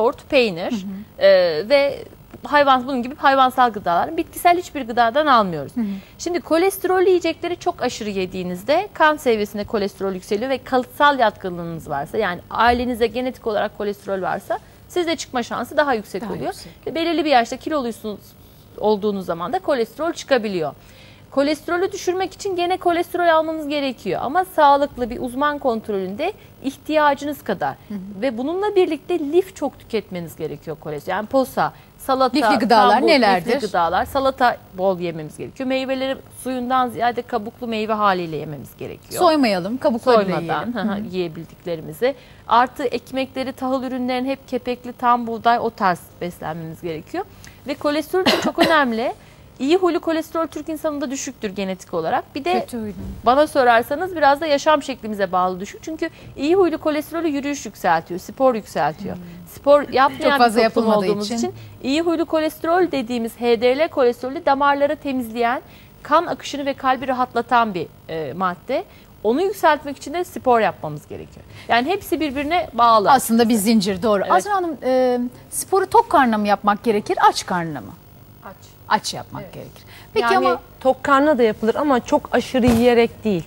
yoğurt, peynir e, ve hayvan bunun gibi hayvansal gıdalar. Bitkisel hiçbir gıdadan almıyoruz. Şimdi kolesterollü yiyecekleri çok aşırı yediğinizde kan seviyesinde kolesterol yükseliyor ve kalıtsal yatkınlığınız varsa yani ailenizde genetik olarak kolesterol varsa sizde çıkma şansı daha yüksek Daha oluyor. yüksek. Belirli bir yaşta kiloluysunuz olduğunuz zaman da kolesterol çıkabiliyor. Kolesterolü düşürmek için gene kolesterol almanız gerekiyor ama sağlıklı bir uzman kontrolünde ihtiyacınız kadar ve bunununla birlikte lif çok tüketmeniz gerekiyor kolesterol. Yani posa, salata, Lifli gıdalar tambur, nelerdir? Lifli gıdalar, salata bol yememiz gerekiyor. Meyveleri suyundan ziyade kabuklu meyve haliyle yememiz gerekiyor Soymayalım, kabukları da soymadan hı hı, yiyebildiklerimizi. Artı ekmekleri, tahıl ürünlerin hep kepekli, tam buğday o tarz beslenmemiz gerekiyor. Ve kolesterol çok önemli. İyi huylu kolesterol Türk insanında düşüktür genetik olarak. Bir de Kötü huylu. bana sorarsanız biraz da yaşam şeklimize bağlı düşük. Çünkü iyi huylu kolesterolü yürüyüş yükseltiyor, spor yükseltiyor. Spor yapmayan Çok fazla bir toplum yapılmadığı olduğumuz için. için. iyi huylu kolesterol dediğimiz HDL kolesterolü damarları temizleyen, kan akışını ve kalbi rahatlatan bir e, madde. Onu yükseltmek için de spor yapmamız gerekiyor. Yani hepsi birbirine bağlı. Aslında bir zincir doğru. Evet. Azra Hanım e, sporu tok karnına mı yapmak gerekir, aç karnına mı? Aç. Aç yapmak gerekir. Peki yani ama tok karnına da yapılır ama çok aşırı yiyerek değil.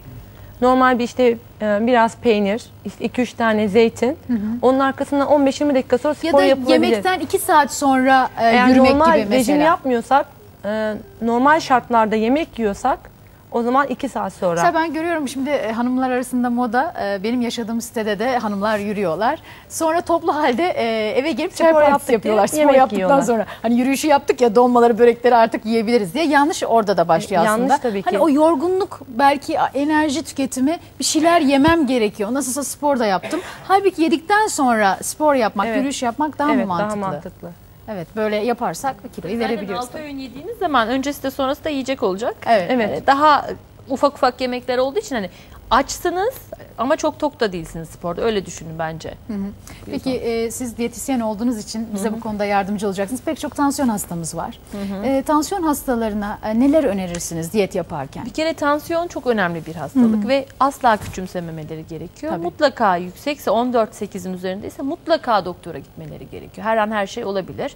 Normal bir işte e, biraz peynir, işte 2-3 tane zeytin. Onun arkasından 15-20 dakika sonra ya spor da yapılabilir. yemekten 2 saat sonra e, Eğer yürümek normal gibi mesela. rejim yapmıyorsak, e, normal şartlarda yemek yiyorsak o zaman 2 saat sonra. Mesela ben görüyorum şimdi e, hanımlar arasında moda e, benim yaşadığım sitede de hanımlar yürüyorlar. Sonra toplu halde e, eve gelip çay Spor partisi yapıyorlar. Spor yemek yaptıktan yiyorlar. sonra hani yürüyüşü yaptık ya donmaları börekleri artık yiyebiliriz diye yanlış orada da başlıyor Yanlış aslında. tabii ki. Hani o yorgunluk belki enerji tüketimi bir şeyler yemem gerekiyor. Nasılsa spor da yaptım. Halbuki yedikten sonra spor yapmak, Evet. yürüyüş yapmak daha evet, mı mantıklı? daha mantıklı. Evet böyle yaparsak kiloyu Zaten verebiliyoruz. altı öğün yediğiniz zaman öncesi de sonrası da yiyecek olacak. Evet. Evet. Daha ufak ufak yemekler olduğu için hani açsınız ama çok tok da değilsiniz sporda. Öyle düşünün bence. Peki e, siz diyetisyen olduğunuz için bize bu konuda yardımcı olacaksınız. Pek çok tansiyon hastamız var. E, tansiyon hastalarına e, neler önerirsiniz diyet yaparken? Bir kere tansiyon çok önemli bir hastalık ve asla küçümsememeleri gerekiyor. Tabii. Mutlaka yüksekse 14-8'in üzerindeyse mutlaka doktora gitmeleri gerekiyor. Her an her şey olabilir.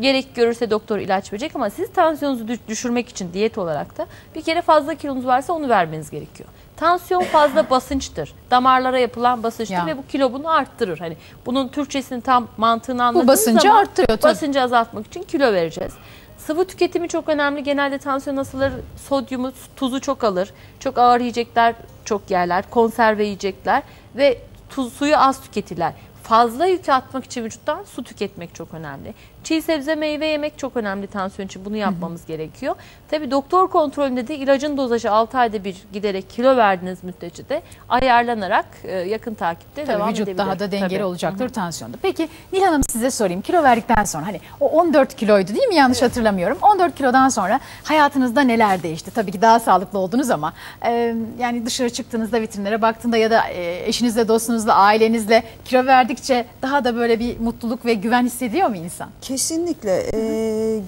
Gerek görürse doktor ilaç verecek ama siz tansiyonunuzu düş- düşürmek için diyet olarak da bir kere fazla kilonuz varsa onu vermeniz gerekiyor. Tansiyon fazla basınçtır. Damarlara yapılan basınçtır Ya. ve bu kilo bunu arttırır. Hani bunun Türkçesini tam mantığını anladığınız basıncı zaman arttırıyor tabii. basıncı azaltmak için kilo vereceğiz. Sıvı tüketimi çok önemli. Genelde tansiyon hastaları sodyumu, tuzu çok alır. Çok ağır yiyecekler çok yerler. Konserve yiyecekler ve tuz, suyu az tüketirler. Fazla yükü atmak için vücuttan su tüketmek çok önemli. Çiğ sebze meyve yemek çok önemli tansiyon için. Bunu yapmamız gerekiyor. Tabi doktor kontrolünde de ilacın dozajı 6 ayda bir giderek kilo verdiğiniz müddetçe de ayarlanarak e, yakın takipte Tabii devam vücut edebilir. daha da dengeli Tabii. olacaktır tansiyonda. Peki Nil Hanım size sorayım. Kilo verdikten sonra hani o 14 kiloydu değil mi? Yanlış hatırlamıyorum. 14 kilodan sonra hayatınızda neler değişti? Tabii ki daha sağlıklı oldunuz ama e, yani dışarı çıktığınızda vitrinlere baktığında ya da e, eşinizle, dostunuzla, ailenizle kilo verdikçe daha da böyle bir mutluluk ve güven hissediyor mu insan? Kesinlikle. Ee,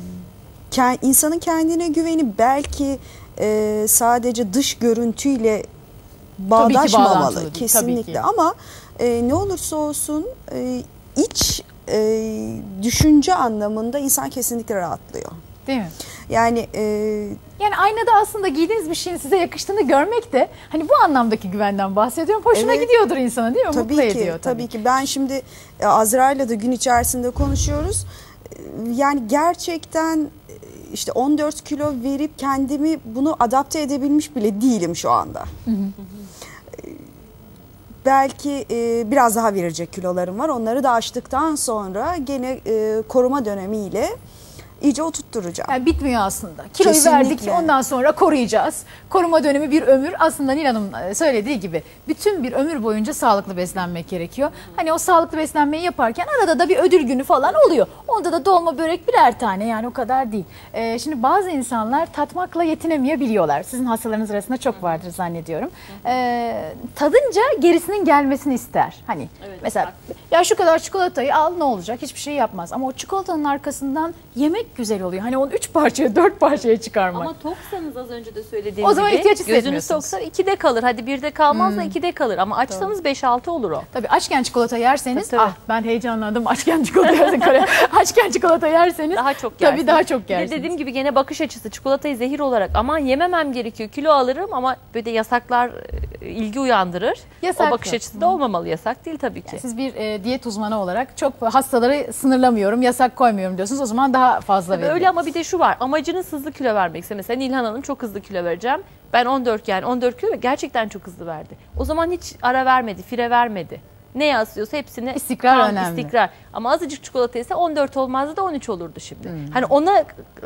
ke- insanın kendine güveni belki e, sadece dış görüntüyle bağdaşmamalı. tabii Kesinlikle. Ama e, ne olursa olsun e, iç e, düşünce anlamında insan kesinlikle rahatlıyor. Değil mi? Yani e, Yani aynada aslında giydiğiniz bir şeyin size yakıştığını görmek de hani bu anlamdaki güvenden bahsediyorum. Hoşuna Evet. gidiyordur insana değil mi? tabii Mutlu ki ediyor tabii ki ben şimdi e, Azra'yla da gün içerisinde konuşuyoruz. Yani gerçekten e, işte 14 kilo verip kendimi bunu adapte edebilmiş bile değilim şu anda. E, Belki e, biraz daha verecek kilolarım var. Onları da aştıktan sonra gene e, koruma dönemiyle iyice oturtturacağım. Yani bitmiyor aslında. Kiloyu Kesinlikle. verdik ondan sonra koruyacağız. Koruma dönemi bir ömür. Aslında Nil Hanım e, söylediği gibi bütün bir ömür boyunca sağlıklı beslenmek gerekiyor. Hani o sağlıklı beslenmeyi yaparken arada da bir ödül günü falan oluyor. Onda da dolma börek birer tane yani o kadar değil. Ee, şimdi bazı insanlar tatmakla yetinemeyebiliyorlar. Sizin hastalarınız arasında çok vardır zannediyorum. Ee, tadınca gerisinin gelmesini ister. Hani mesela ya şu kadar çikolatayı al ne olacak hiçbir şey yapmaz. Ama o çikolatanın arkasından yemek güzel oluyor. Hani onu üç parçaya dört parçaya çıkarmak. Ama toksanız az önce de söylediğim O zaman gibi ihtiyaç gözünüz toksa 2'de kalır. Hadi 1'de kalmaz da 2'de kalır. Ama açsanız 5-6 olur o. Tabii açken çikolata yerseniz, Tabii, tabii. ah ben heyecanlandım açken çikolata yerseniz, açken çikolata yerseniz Daha çok yersiniz. tabii daha çok Bir de yersiniz. dediğim gibi gene bakış açısı çikolatayı zehir olarak aman yememem gerekiyor kilo alırım ama böyle de yasaklar e, ilgi uyandırır. Yasaklı. O bakış açısı da olmamalı. Yasak değil tabii ki. Siz bir e, diyet uzmanı olarak çok hastaları sınırlamıyorum, yasak koymuyorum diyorsunuz. O zaman daha fazla Tabii verin. öyle ama bir de şu var. Amacınız hızlı kilo vermekse mesela Nilhan Hanım çok hızlı kilo vereceğim. Ben 14 yani 14 kilo ve gerçekten çok hızlı verdi. O zaman hiç ara vermedi, fire vermedi. Ne yazıyorsa hepsini İstikrar tam önemli. istikrar. Ama azıcık çikolata ise 14 olmazdı da 13 olurdu şimdi. Hmm. Hani ona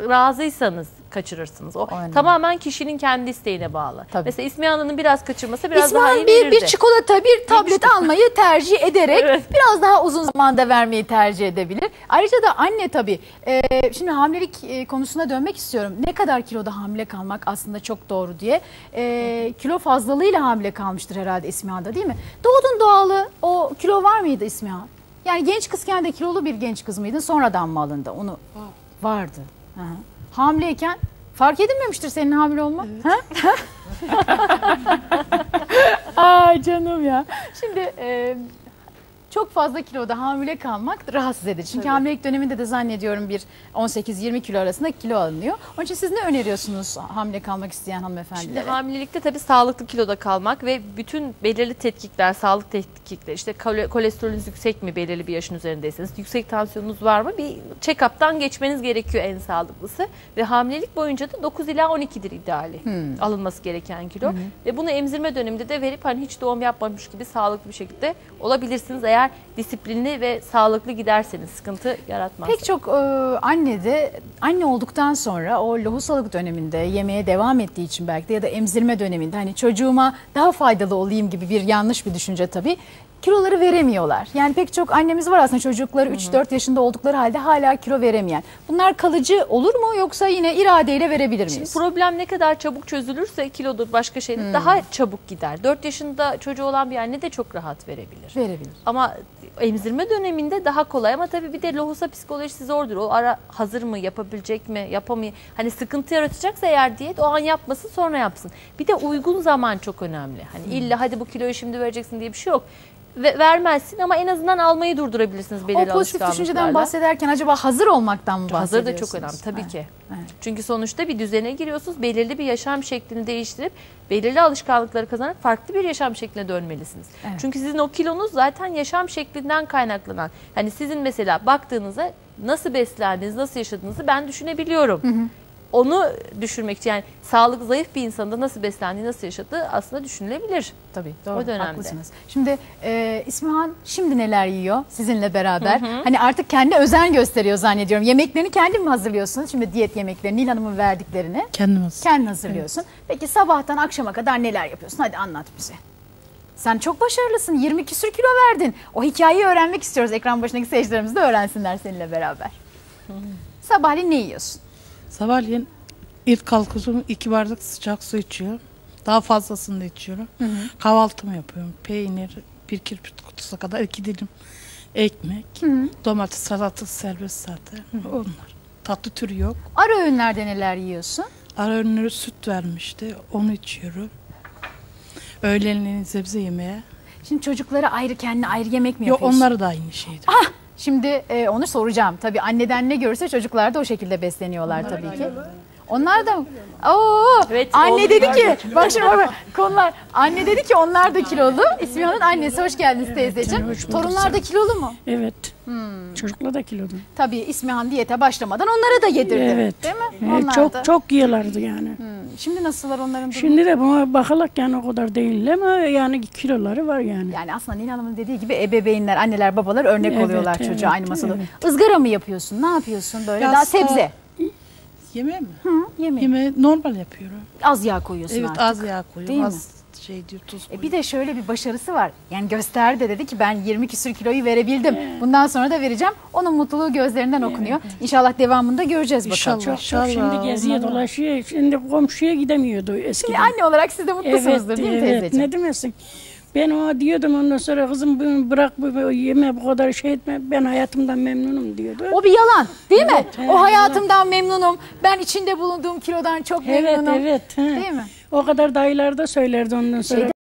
razıysanız kaçırırsınız. O Aynen. tamamen kişinin kendi isteğine bağlı. Tabii. Mesela İsmihan Hanım'ın biraz kaçırması biraz daha İsmail iyi bir, bir çikolata, bir tablet almayı tercih ederek Evet. biraz daha uzun zamanda vermeyi tercih edebilir. Ayrıca da anne tabii. e, şimdi hamilelik e, konusuna dönmek istiyorum. Ne kadar kiloda hamile kalmak aslında çok doğru diye. E, kilo fazlalığıyla hamile kalmıştır herhalde İsmihan'da değil mi? Doğdun doğalı o kilo var mıydı İsmihan? Yani genç kızken de kilolu bir genç kız mıydın? Sonradan mı alındı? Onu vardı. Hı hı. Hamileyken fark edilmemiştir senin hamile olman. Ha? Ay canım ya. Şimdi e, çok fazla kiloda hamile kalmak rahatsız edici. Çünkü hamilelik döneminde de zannediyorum bir 18-20 kilo arasında kilo alınıyor. Onun için siz ne öneriyorsunuz hamile kalmak isteyen Şimdi hanımefendilere? hamilelikte tabii sağlıklı kiloda kalmak ve bütün belirli tetkikler, sağlık tetkikleri, işte kole- kolesterolünüz yüksek mi belirli bir yaşın üzerindeyseniz, yüksek tansiyonunuz var mı bir check-up'tan geçmeniz gerekiyor en sağlıklısı. Ve hamilelik boyunca da 9 ila 12'dir ideali alınması gereken kilo. Ve bunu emzirme döneminde de verip hani hiç doğum yapmamış gibi sağlıklı bir şekilde olabilirsiniz. Eğer disiplinli ve sağlıklı giderseniz sıkıntı yaratmaz. Pek çok e, anne de anne olduktan sonra o lohusalık döneminde yemeğe devam ettiği için belki de ya da emzirme döneminde hani çocuğuma daha faydalı olayım gibi bir yanlış bir düşünce tabii kiloları veremiyorlar. Yani pek çok annemiz var aslında çocukları 3-4 yaşında oldukları halde hala kilo veremeyen. Bunlar kalıcı olur mu yoksa yine iradeyle verebilir Şimdi miyiz? problem ne kadar çabuk çözülürse kilodur başka şeydir daha çabuk gider. 4 yaşında çocuğu olan bir anne de çok rahat verebilir. Verebilir. Ama emzirme döneminde daha kolay ama tabii bir de lohusa psikolojisi zordur. O ara hazır mı, yapabilecek mi, yapamıyor. Hani sıkıntı yaratacaksa eğer diyet o an yapmasın sonra yapsın. Bir de uygun zaman çok önemli. Hani illa hadi bu kiloyu şimdi vereceksin diye bir şey yok. Ve vermezsin ama en azından almayı durdurabilirsiniz belirli O pozitif düşünceden bahsederken acaba hazır olmaktan mı Hazır da bahsediyorsunuz? çok önemli tabii Evet. ki. Evet. Çünkü sonuçta bir düzene giriyorsunuz. Belirli bir yaşam şeklini değiştirip belirli alışkanlıkları kazanarak farklı bir yaşam şekline dönmelisiniz. Evet. Çünkü sizin o kilonuz zaten yaşam şeklinden kaynaklanan. Hani sizin mesela baktığınızda nasıl beslendiğiniz, nasıl yaşadığınızı ben düşünebiliyorum. Onu düşürmek için yani sağlık zayıf bir insanın da nasıl beslendiği, nasıl yaşadığı aslında düşünülebilir. Tabii doğru O dönemde. haklısınız. Şimdi e, İsmihan şimdi neler yiyor sizinle beraber? Hani artık kendi özen gösteriyor zannediyorum. Yemeklerini kendin mi hazırlıyorsunuz? Şimdi diyet yemeklerini Nil Hanım'ın verdiklerini Kendimiz. kendin hazırlıyorsun. Peki sabahtan akşama kadar neler yapıyorsun? Hadi anlat bize. Sen çok başarılısın. 20 küsür kilo verdin. O hikayeyi öğrenmek istiyoruz. Ekran başındaki seyircilerimiz de öğrensinler seninle beraber. Sabahleyin ne yiyorsun? Sabahleyin ilk kalkıyorum iki bardak sıcak su içiyorum. Daha fazlasını da içiyorum. Kahvaltımı yapıyorum. Peynir, bir kirpit kutusu kadar iki dilim ekmek. Domates, salatası serbest zaten. Onlar. Tatlı türü yok. Ara öğünlerde neler yiyorsun? Ara öğünleri süt vermişti. Onu içiyorum. Öğlenleyin sebze yemeğe. Şimdi çocuklara ayrı kendine ayrı yemek mi Yok yapıyorsun? onları da aynı şeydi. Şimdi e, onu soracağım. Tabii anneden ne görürse çocuklar da o şekilde besleniyorlar tabii ki. Onlar da Oo, Evet, anne dedi ki bak şimdi bak, konular. Anne dedi ki onlar da kilolu. İsmihan'ın annesi hoş geldiniz teyzeciğim. hoş. Torunlar da kilolu mu? Evet. Çocuklar da kilolu. Tabii İsmihan diyete başlamadan onlara da yedirdi. Evet. Değil mi? Evet, Onlar çok da. çok yiyorlardı yani. Hmm, Şimdi nasıllar onların durumu? Şimdi de buna bakarak yani o kadar değil ama yani kiloları var yani. Yani aslında Nil Hanım'ın dediği gibi ebeveynler, anneler, babalar örnek Evet, oluyorlar evet, çocuğa aynı masada. evet. Izgara mı yapıyorsun? Ne yapıyorsun böyle? Ya Daha sebze. Yemeğe mi? Hı, yemeği. Yemeği normal yapıyorum. Az yağ koyuyorsun Evet artık. az yağ koyuyorum. Değil mi? az şey diyor tuz E koyuyor. bir de şöyle bir başarısı var. Yani gösterdi dedi ki ben 20 küsür kiloyu verebildim. Bundan sonra da vereceğim. Onun mutluluğu gözlerinden okunuyor. İnşallah devamında göreceğiz bakalım. İnşallah. Çok çok şimdi Ondan- dolaşıyor. Şimdi komşuya gidemiyordu Şimdi eskiden. anne olarak siz de mutlusunuzdur değil mi evet, teyzeciğim? ne demesin. Ben ona diyordum ondan sonra kızım bunu bırak bu yeme bu kadar şey etme ben hayatımdan memnunum diyordu. O bir yalan değil mi? Evet, o he, hayatımdan memnunum. Ben içinde bulunduğum kilodan çok evet memnunum. evet. he. Değil mi? O kadar dayılar da söylerdi ondan sonra.